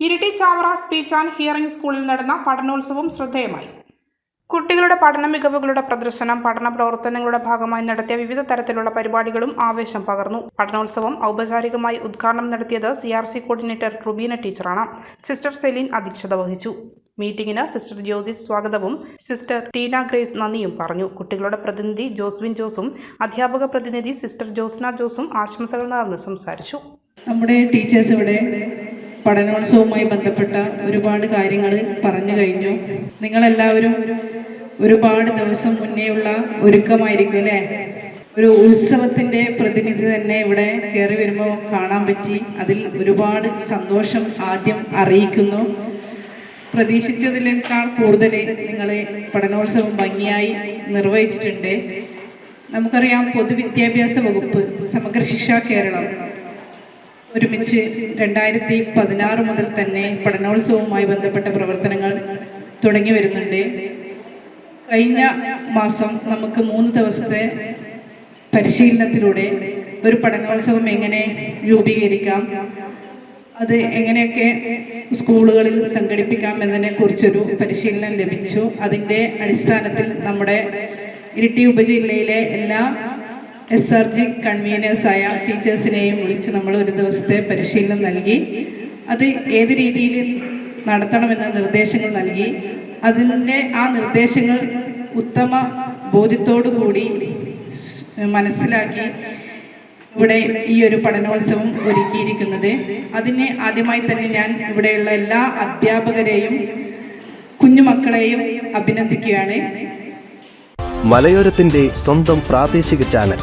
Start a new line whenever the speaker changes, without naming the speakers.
Iritty Chavara speech and hearing സ്കൂളിൽ നടന്ന പഠനോത്സവം ശ്രദ്ധേയമായി. കുട്ടികളുടെ പഠന മികവുകളുടെ പ്രദർശനം പഠന പ്രവർത്തനങ്ങളുടെ ഭാഗമായി നടത്തിയ വിവിധ തരത്തിലുള്ള പരിപാടികളും ആവേശം പകർന്നു. പഠനോത്സവം ഔപചാരികമായി ഉദ്ഘാടനം നടത്തിയത് C R C coordinator Rubeena ടീച്ചറാണ്. സിസ്റ്റർ സെലിൻ അധ്യക്ഷത വഹിച്ചു. മീറ്റിംഗിന് സിസ്റ്റർ ജ്യോതി സ്വാഗതവും സിസ്റ്റർ ടീന ഗ്രേസ് നന്ദിയും പറഞ്ഞു. കുട്ടികളുടെ പ്രതിനിധി ജോസ്വിൻ ജോസും അധ്യാപക പ്രതിനിധി സിസ്റ്റർ ജോസ്ന ജോസും ആശംസകൾ നേർന്ന് സംസാരിച്ചു.
നമ്മുടെ ടീച്ചേഴ്സ് ഇവിടെ പഠനോത്സവവുമായി ബന്ധപ്പെട്ട ഒരുപാട് കാര്യങ്ങൾ പറഞ്ഞു കഴിഞ്ഞു. നിങ്ങളെല്ലാവരും ഒരുപാട് ദിവസം മുന്നേയുള്ള ഒരുക്കമായിരിക്കും അല്ലേ? ഒരു ഉത്സവത്തിന്റെ പ്രതിനിധി തന്നെ ഇവിടെ കയറി വരുമ്പോൾ കാണാൻ പറ്റി. അതിൽ ഒരുപാട് സന്തോഷം ആദ്യം അറിയിക്കുന്നു. പ്രതീക്ഷിച്ചതിനേക്കാൾ കൂടുതൽ നിങ്ങൾ പഠനോത്സവം ഭംഗിയായി നിർവഹിച്ചിട്ടുണ്ട്. നമുക്കറിയാം പൊതുവിദ്യാഭ്യാസ വകുപ്പ് സമഗ്ര ശിക്ഷാ കേരളം ഒരുമിച്ച് രണ്ടായിരത്തി പതിനാറ് മുതൽ തന്നെ പഠനോത്സവവുമായി ബന്ധപ്പെട്ട പ്രവർത്തനങ്ങൾ തുടങ്ങി വരുന്നുണ്ട്. കഴിഞ്ഞ മാസം നമുക്ക് മൂന്ന് ദിവസത്തെ പരിശീലനത്തിലൂടെ ഒരു പഠനോത്സവം എങ്ങനെ രൂപീകരിക്കാം അത് എങ്ങനെയൊക്കെ സ്കൂളുകളിൽ സംഘടിപ്പിക്കാം എന്നതിനെ കുറിച്ചൊരു പരിശീലനം ലഭിച്ചു. അതിന്റെ അടിസ്ഥാനത്തിൽ നമ്മുടെ ഇരിട്ടി ഉപജില്ലയിലെ എല്ലാ എസ് ആർ ജി കൺവീനേഴ്സായ ടീച്ചേഴ്സിനെയും വിളിച്ച് നമ്മൾ ഒരു ദിവസത്തെ പരിശീലനം നൽകി. അത് ഏത് രീതിയിൽ നടത്തണമെന്ന നിർദ്ദേശങ്ങൾ നൽകി. അതിന്റെ ആ നിർദ്ദേശങ്ങൾ ഉത്തമ ബോധ്യത്തോടു കൂടി മനസ്സിലാക്കി ഇവിടെ ഈ ഒരു പഠനോത്സവം ഒരുക്കിയിരിക്കുന്നത്. അതിന് ആദ്യമായി തന്നെ ഞാൻ ഇവിടെയുള്ള എല്ലാ അധ്യാപകരെയും കുഞ്ഞുമക്കളെയും അഭിനന്ദിക്കുകയാണ്.
മലയോരത്തിന്റെ സ്വന്തം പ്രാദേശിക ചാനൽ.